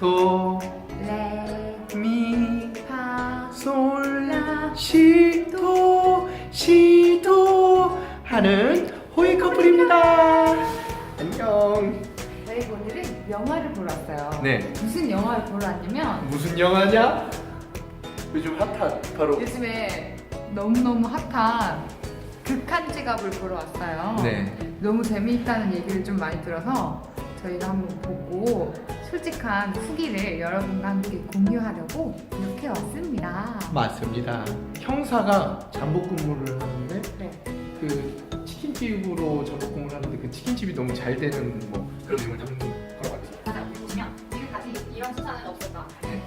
도, 레, 미, 파, 솔, 라, 시, 도, 시, 도 하는 호의 커플입니다. 안녕. 저희가 오늘은 영화를 보러 왔어요. 네. 무슨 영화를 보러 왔냐면 무슨 영화냐? 요즘 핫한 바로 요즘에 너무너무 핫한 극한 직업을 보러 왔어요. 네. 너무 재미있다는 얘기를 좀 많이 들어서 저희가 한번 보고 솔직한 후기를 여러분과 함께 공유하려고 이렇게 왔습니다. 맞습니다. 형사가 잠복 근무를 하는데 네. 그 치킨집으로 잠복 근무를 하는데 그 치킨집이 너무 잘 되는 뭐 그런 내용을 담는 거라고 알고 있어요. 맞아 보시면 지금까지 이런 수사는 없었다. 네,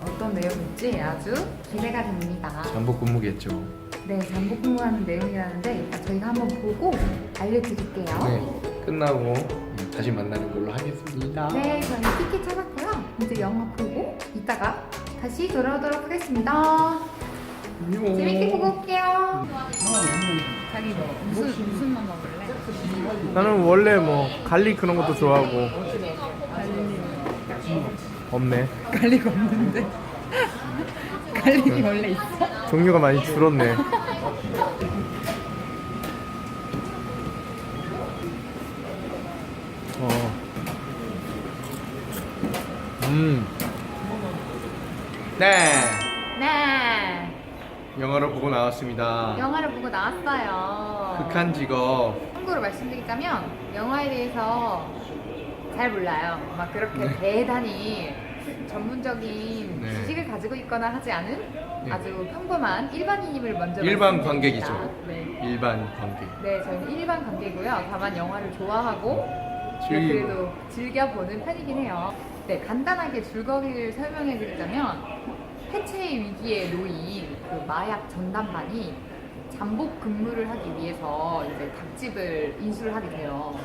어떤 내용인지 아주 기대가 됩니다. 잠복 근무겠죠. 네, 잠복 근무하는 내용이라는데 일단 저희가 한번 보고 알려드릴게요. 네. 끝나고 다시 만나는 걸로 하겠습니다. 네, 저희 티켓 찾았고요. 이제 영화 보고 이따가 다시 돌아오도록 하겠습니다. 안녕. 재밌게 보고 올게요. 자기 뭐 무슨 무슨 맛 먹을래? 나는 원래 뭐 갈릭 그런 것도 좋아하고 없네. 갈릭 없는데. 갈릭이 원래 있어? 종류가 많이 줄었네. 음. 네. 네. 영화를 보고 나왔습니다. 영화를 보고 나왔어요. 극한 직업. 참고로 말씀드리자면 영화에 대해서 잘 몰라요. 막 그렇게 네. 대단히 전문적인 네. 지식을 가지고 있거나 하지 않은 네. 아주 평범한 일반인임을 먼저 일반 말씀드립니다. 관객이죠. 네. 일반 관객. 네, 저희는 일반 관객이고요. 다만 영화를 좋아하고 네, 즐기고. 그래도 즐겨 보는 편이긴 해요. 네, 간단하게 줄거리를 설명해 드리자면 해체의 위기에 놓인 그 마약 전담반이 잠복 근무를 하기 위해서 이제 닭집을 인수를 하게 돼요.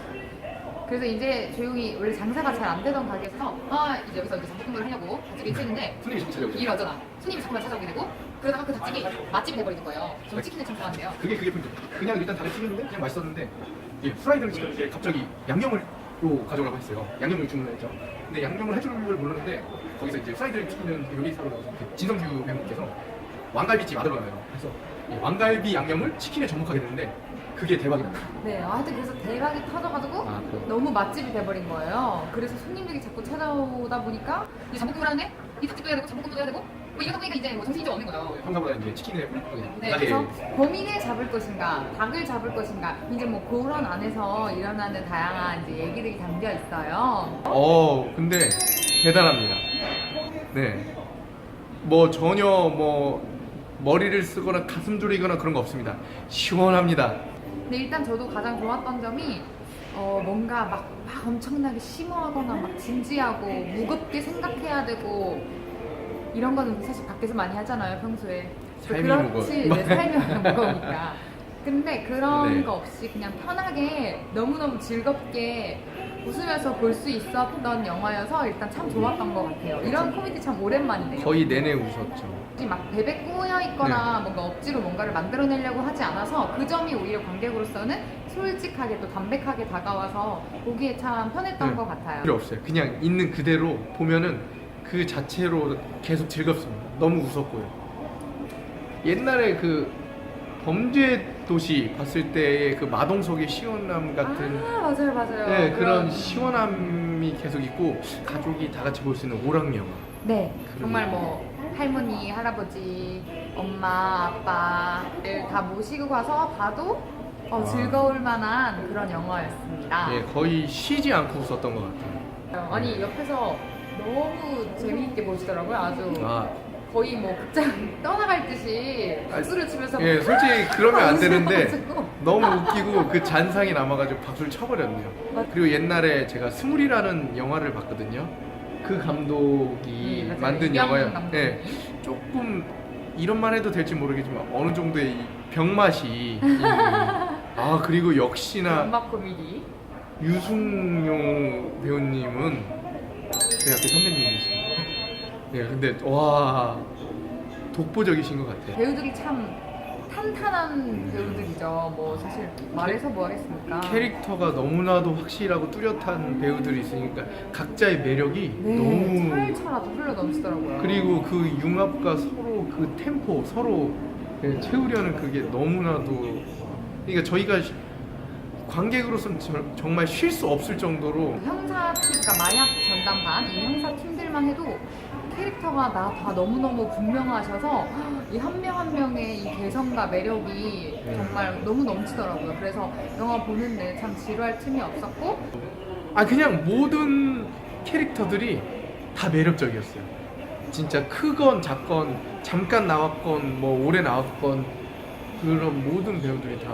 그래서 이제 조용히 원래 장사가 잘 안 되던 가게에서 아 이제 여기서 이제 잠복 근무를 하려고 닭집을 인수했는데 손님이 자꾸 찾아오죠. 이러잖아. 손님이 자꾸만 찾아오게 되고 그러다가 그 닭집이 맛집이 돼버리는 거예요. 저는 치킨을 참 좋아하는데요. 그게 그게 포인트. 그냥 일단 다른 튀겼는데 그냥 맛있었는데 이 프라이드를 시켰는데 갑자기 양념을 로 가져오라고 했어요. 양념을 주문을 했죠. 근데 양념을 해줄 걸 몰랐는데 거기서 이제 프라이드를 튀기는 그 요리사로 나오신 그 진성규 배우님께서 왕갈비집 아들로 나와요. 그래서 이 왕갈비 양념을 치킨에 접목하게 되는데 그게 대박이 나요. 네, 하여튼 그래서 대박이 터져가지고 아, 그 너무 맛집이 돼버린 거예요. 그래서 손님들이 자꾸 찾아오다 보니까 이제 잠복근무를 하는데 이 닭집도 해야 되고 잠복근무도 해야 되고 뭐 이러다 보니까 이제 뭐 정신이 좀 없는 거죠. 평소보다 이제 치킨에 홀리하게 네, 그래서 범인을 잡을 것인가, 닭을 잡을 것인가, 이제 뭐 그런 안에서 일어나는 다양한 이제 얘기들이 담겨 있어요. 어, 근데 대단합니다. 네. 뭐 전혀 뭐 머리를 쓰거나 가슴 졸이거나 그런 거 없습니다. 시원합니다. 근데 일단 저도 가장 좋았던 점이 어, 뭔가 막, 막 엄청나게 심오하거나 막 진지하고 무겁게 생각해야 되고 이런 거는 사실 밖에서 많이 하잖아요 평소에 삶이 그렇지 무거워. 내 삶이 무거우니까 근데 그런 네. 거 없이 그냥 편하게 너무너무 즐겁게 웃으면서 볼 수 있었던 영화여서 일단 참 좋았던 것 같아요 이런 코미디 참 오랜만이네요 거의 내내 웃었죠. 막 베베 꼬여 있거나 네. 뭔가 억지로 뭔가를 만들어내려고 하지 않아서 그 점이 오히려 관객으로서는 솔직하게 또 담백하게 다가와서 보기에 참 편했던 네. 것 같아요. 필요 없어요. 그냥 있는 그대로 보면은 그 자체로 계속 즐겁습니다. 너무 웃었고요. 옛날에 그 범죄 도시 봤을 때의 그 마동석의 시원함 같은 아 맞아요 맞아요. 네, 그런 시원함이 계속 있고 가족이 다 같이 볼 수 있는 오락 영화. 네 정말 뭐 할머니 할아버지 엄마 아빠를 다 모시고 가서 봐도 어, 아. 즐거울 만한 그런 영화였습니다. 예, 거의 쉬지 않고 웃었던 것 같아요. 아니 옆에서 너무 재미있게 보시더라고요. 아주 아, 거의 뭐 극장 떠나갈 듯이 박수를 치면서 예, 솔직히 그러면 안 되는데. 너무 웃기고 그 잔상이 남아가지고 박수를 쳐버렸네요. 맞- 그리고 옛날에 제가 스물이라는 영화를 봤거든요. 그 감독이 음, 맞아요. 만든 이병헌 영화요. 감독이. 예, 조금 이런 말 해도 될지 모르겠지만 어느 정도의 이 병맛이 있는 아 그리고 역시나 음악 코미디. 유승용 배우님은 제 학교 선배님이십니다. 예, 근데 와 독보적이신 것 같아요. 배우들이 참 탄탄한 배우들이죠. 뭐 사실 말해서 뭐 하겠습니까? 캐릭터가 너무나도 확실하고 뚜렷한 배우들이 있으니까 각자의 매력이 네, 너무 철철하도 흘러 넘치더라고요. 그리고 그 융합과 서로 그 템포 서로 예, 채우려는 그게 너무나도 그러니까 저희가 시- 관객으로서는 저- 정말 쉴 수 없을 정도로 형사 팀, 그러니까 마약 전담반 이 형사 팀들만 해도 캐릭터가 나 다 너무너무 분명하셔서 이 한 명 한 명의 이 개성과 매력이 네. 정말 너무 넘치더라고요. 그래서 영화 보는데 참 지루할 틈이 없었고 아 그냥 모든 캐릭터들이 다 매력적이었어요. 진짜 크건 작건 잠깐 나왔건 뭐 오래 나왔건 그런 모든 배우들이 다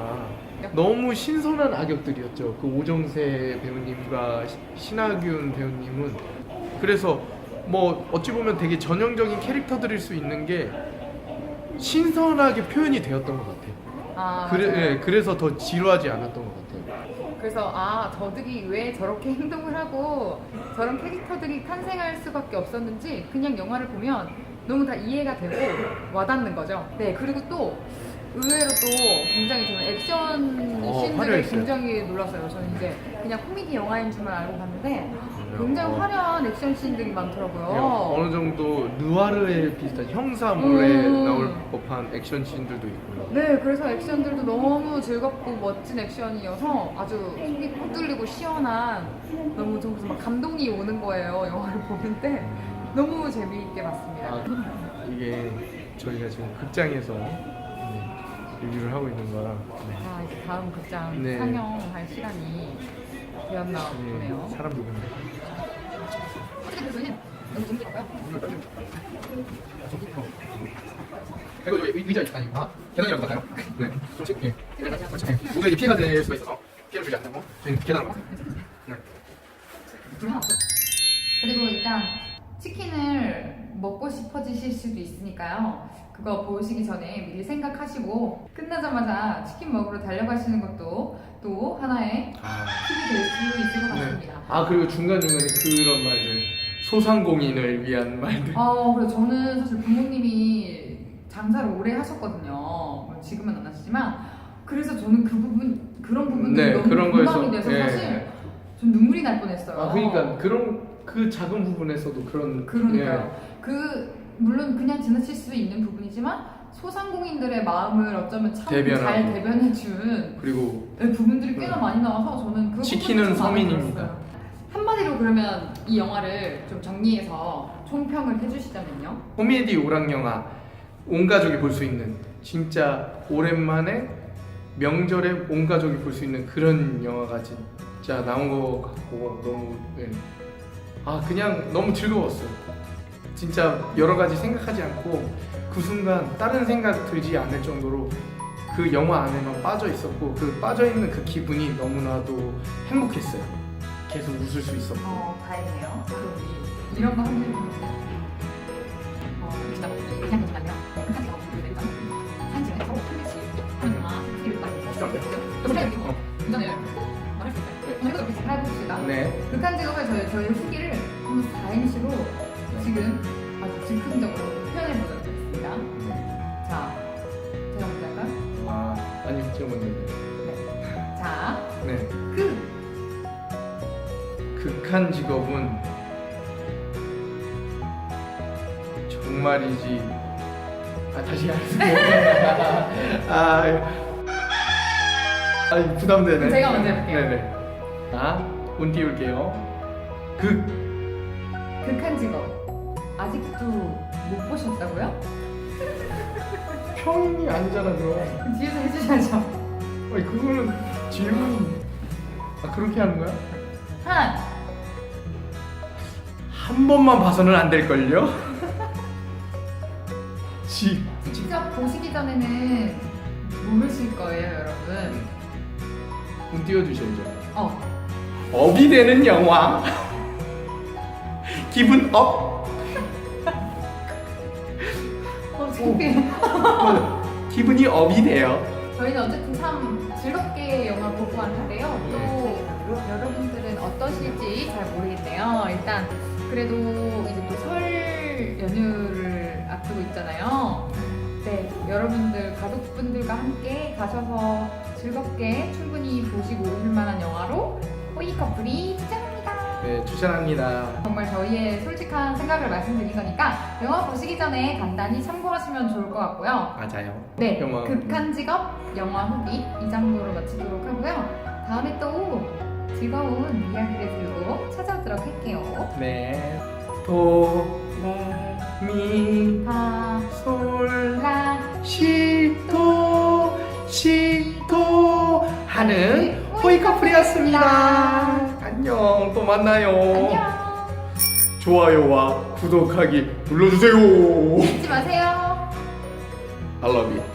너무 신선한 악역들이었죠. 그 오정세 배우님과 시- 신하균 배우님은 그래서 뭐 어찌 보면 되게 전형적인 캐릭터들일 수 있는 게 신선하게 표현이 되었던 것 같아요. 아, 그래. 예, 그래서 더 지루하지 않았던 것 같아요. 그래서 아 저들이 왜 저렇게 행동을 하고 저런 캐릭터들이 탄생할 수밖에 없었는지 그냥 영화를 보면 너무 다 이해가 되고 와닿는 거죠. 네 그리고 또 의외로 또 굉장히 저는 액션 어, 씬들을 화려했어요. 굉장히 놀랐어요. 저는 이제 그냥 코미디 영화인 줄만 알고 봤는데 굉장히 어. 화려한 액션 씬들이 많더라고요. 그냥 어느 정도 느와르에 비슷한 형사물에 음. 나올 법한 액션 씬들도 있고요. 네, 그래서 액션들도 너무 즐겁고 멋진 액션이어서 아주 속이 꼭 뚫리고 시원한 너무 좀 무슨 막 감동이 오는 거예요. 영화를 보는데 너무 재미있게 봤습니다. 아, 이게 저희가 지금 극장에서 네, 리뷰를 하고 있는 거라 네. 아, 이제 다음 극장 네. 상영할 시간이 되었나 보네요. 네, 사람 누군데? 어쨌든 교수님 너무 재밌더라고요. 이거 의- 의자 아니 아 계단이라고 할까요? 네. 그렇지. 예. 그렇죠. 예. 누구에게 피해가 될 수가 있어서 피해를 주지 않고 저희는 계단으로 가요. 네. 그리고 일단 치킨을 먹고 싶어지실 수도 있으니까요. 그거 보시기 전에 미리 생각하시고 끝나자마자 치킨 먹으러 달려가시는 것도 또 하나의 아, 팁이 될 수 있을 것 같습니다. 아 그리고 중간 중간에 그런 말들 소상공인을 위한 말들. 어, 그래 저는 사실 부모님이 장사를 오래 하셨거든요. 뭐 지금은 안 하시지만 그래서 저는 그 부분 그런 부분들이 네, 너무 그런 공감이 거에서, 돼서 예. 사실 좀 눈물이 날 뻔했어요. 아 그러니까 그런 그 작은 부분에서도 그런 그러니까요. 그 물론 그냥 지나칠 수 있는 부분이지만 소상공인들의 마음을 어쩌면 참 잘 대변하고. 대변해준 예, 그리고 부분들이 꽤나 많이 나와서 저는 그 지키는 부분이 좀 마음에 서민입니다. 들었어요. 한마디로 그러면 이 영화를 좀 정리해서 총평을 해주시자면요. 코미디 오락 영화 온 가족이 볼 수 있는 진짜 오랜만에 명절에 온 가족이 볼 수 있는 그런 영화가 진짜 나온 것 같고 너무 예. 아 그냥 너무 즐거웠어요. 진짜 여러 가지 생각하지 않고 그 순간 다른 생각 들지 않을 정도로 그 영화 안에만 빠져 있었고 그 빠져 있는 그 기분이 너무나도 행복했어요. 계속 웃을 수 있었고. 어, 다행이에요. 이런 거 하는 어, 진짜 그냥 잠깐만요. 있는데 사진 서로 한 개씩 하는 영화 스킬을 딱좀 해요. 이거 운전을 말할 수 있어요. 오늘 이렇게 잘 해봅시다. 네. 극한 직업의 저희, 저희 후기를 한번 4인시로 지금 아주 즉흥적으로 표현해 보도록 하겠습니다. 자, 제가 먼저 할까요? 아 아니 제가 먼저. 자, 네. 그 극한 직업은 정말이지 아 다시 하세요 아, 아 부담되네 제가 먼저 해볼게요. 네네 자 운 띄울게요 극 극한 직업 아직도 못 보셨다고요? 평이 아니잖아 그럼 뒤에서 해주셔야죠. 아니 그거는 질문 아 그렇게 하는 거야? 한, 한 번만 봐서는 안 될걸요? 지 직접 보시기 전에는 모르실 거예요, 여러분. 운 띄워주셔야죠 어, 업이 되는 영화 기분 업 어, 창피해. 기분이 업이 돼요 저희는 어쨌든 참 즐겁게 영화 보고 왔는데요. 또 여러분들은 어떠실지 잘 모르겠네요. 일단 그래도 이제 또 설 연휴를 앞두고 있잖아요. 네, 여러분들 가족분들과 함께 가셔서 즐겁게 충분히 보시고 오실 만한 영화로 호이 커플이 추천합니다. 네, 추천합니다. 정말 저희의 솔직한 생각을 말씀드린 거니까 영화 보시기 전에 간단히 참고하시면 좋을 것 같고요. 맞아요. 네, 영화 극한 직업 영화 후기 이 정도로 마치도록 하고요. 다음에 또 즐거운 이야기를 들고 찾아오도록 할게요. 네. 도, 네, 미, 파, 솔, 라, 시, 도, 시, 도 하는 호이 커플이었습니다. 안녕. 또 만나요. 안녕. 좋아요와 구독하기 눌러주세요. 잊지 마세요. I love you.